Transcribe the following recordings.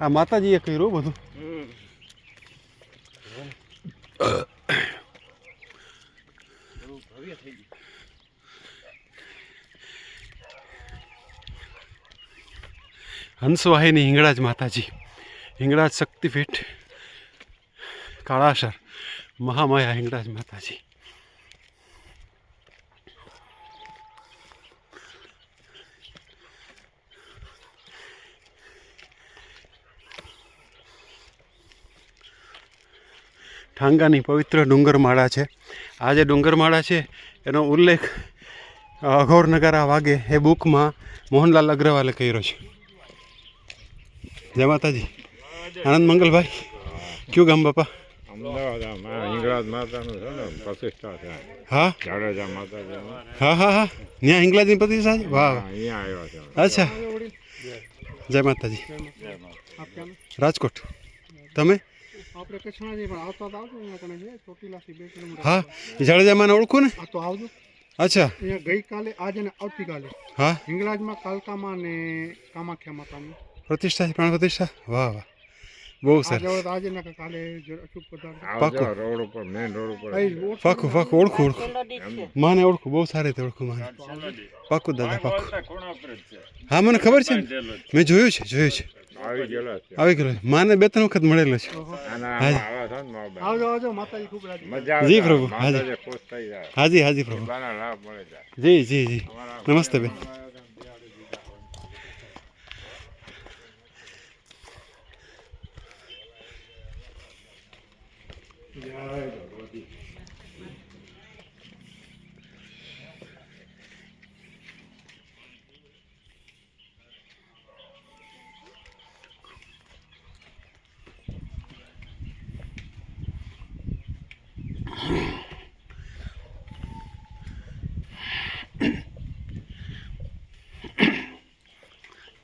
આ માતાજી એ કર્યું બધું. હંસવાહીની હિંગળાજ માતાજી. હિંગળાજ શક્તિપીઠ. કાળાસર મહામાયા હિંગળાજ માતાજી. ઠાંગાની પવિત્ર ડુંગરમાળા છે. આ જે ડુંગરમાળા છે એનો ઉલ્લેખ અઘોર નગારા વાગે એ બુકમાં મોહનલાલ અગ્રવાલે કર્યો છે. જય માતાજી. આનંદ મંગલભાઈ. કયું ગામ બાપા? હા? હા હા હા. ત્યાં હિંગલાજની પ્રતિષ્ઠા છે? વાહ અચ્છા. જય માતાજી. રાજકોટ. તમે? આપણે કચ્છણાથી પણ આવતા તો આવજો અહીંયા કણે છે ચોટીલાથી બે કિલોમીટર. હા? જાડેજા જાડેજામાને ઓળખું ને? આ તો આવજો. અચ્છા. અહીંયા ગઈકાલે આજે ને આવતીકાલે. હા? હિંગળાજમાં કાલકામાં ને કામાખ્યા માતાની. પ્રતિષ્ઠા છે પ્રાણ પ્રતિષ્ઠા? વાહ વાહ. બહુ સરસ. આજે ને કાલે જ અચૂક પધારજો રોડ ઉપર મેઇન રોડ ઉપર. પાકું પાકું ઓળખું ઓળખું. માને ઓળખું બહુ સારી રીતે ઓળખું માને. પાકું દાદા પાકું. હા મને ખબર છે ને? મેં જોયું છે જોયું છે. માને બે ત્રણ વખત મળેલો છે. જી પ્રભુ હાજી. હાજી હાજી પ્રભુ. જી જી જી. નમસ્તે બેન. જય ભગવતી.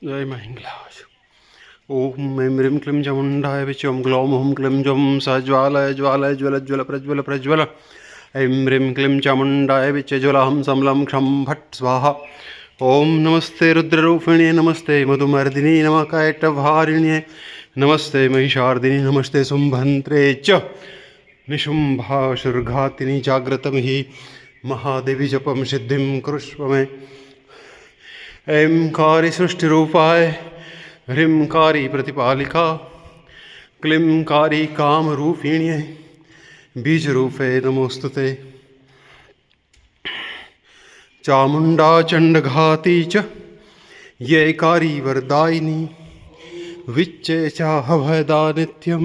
जय महिंगला ओम ऐं ह्रीं क्लीं चमुण्डाय विचों ग्लौम हुं क्लीं जं स ज्वालय ज्वालय ज्वल ज्वल प्रज्वल प्रज्वल ऐं ह्रीं क्लीं चामुण्डाय विच्यज्वलाहं समलं क्षं भट् स्वाहा ॐ नमस्ते रुद्ररूपिणे नमस्ते मधुमर्दिनी नम। कैटभारिण्ये नमस्ते महिषार्दिनी नमस्ते शुम्भन्त्रे च निशुम्भाशुर्घातिनी जाग्रतमिहि महादेवी जपं सिद्धिं कुरुष्व मे ऐंकारी सृष्टिरूपाय ह्रींकारी प्रतिपालिका क्लींकारी कामरूपिण्ये बीजरूपे नमोस्तुते चामुण्डा चण्डघाती च ये कारी वरदायिनी विच्चे चाहभयदा नित्यं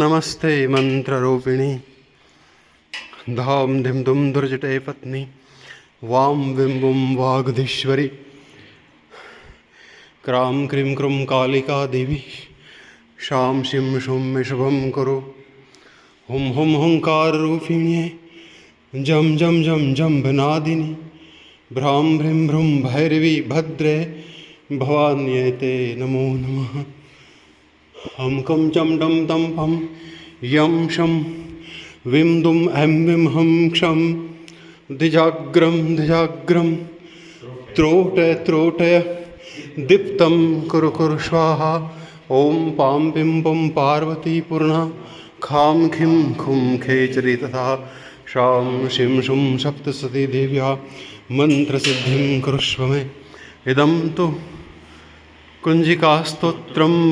नमस्ते मन्त्ररूपिणी धाम धिं दुं दुर्जटे पत्नी वां विं बुं वागधीश्वरी। क्रां क्रीं क्रूं कालिका देवी। शां शिं शुं शुभं कुरु। हुं हुं हुङ्काररूपिण्ये जं जं जं जम्भनादिनि भ्रां भ्रीं भ्रूं भैरवी भद्रे। भवान्यै ते नमो नमः। हं कं चं डं तं पं यं शं। विं दुं ऐं विं हं क्षं द्विजाग्रं द्विजाग्रम त्रोटय त्रोटय। दीप्तम कुरु कुरु स्वाहा। ओम पां बिंबम पार्वती पूर्णा। खाम खिम खुम खेचरी तथा। शाम शिम शुम सप्तसती देव्या। सिद्धि कुरुष्व मे इदम तु कुञ्जिकास्तोत्रं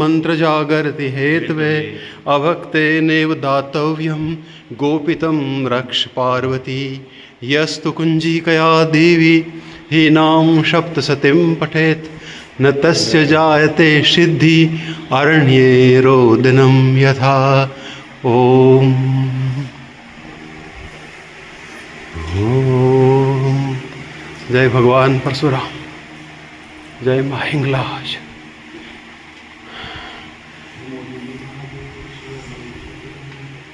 हेतवे अभक्तेनेव दातव्यं गोपितं रक्ष पार्वती। यस्तु कुञ्जिकया देवी, हीनां सप्तसतीं पठेत्। न तस्य जायते सिद्धि, अरण्ये रोदनं यथा। ॐ। जय भगवान परशुराम। जय माँ हिंगलाज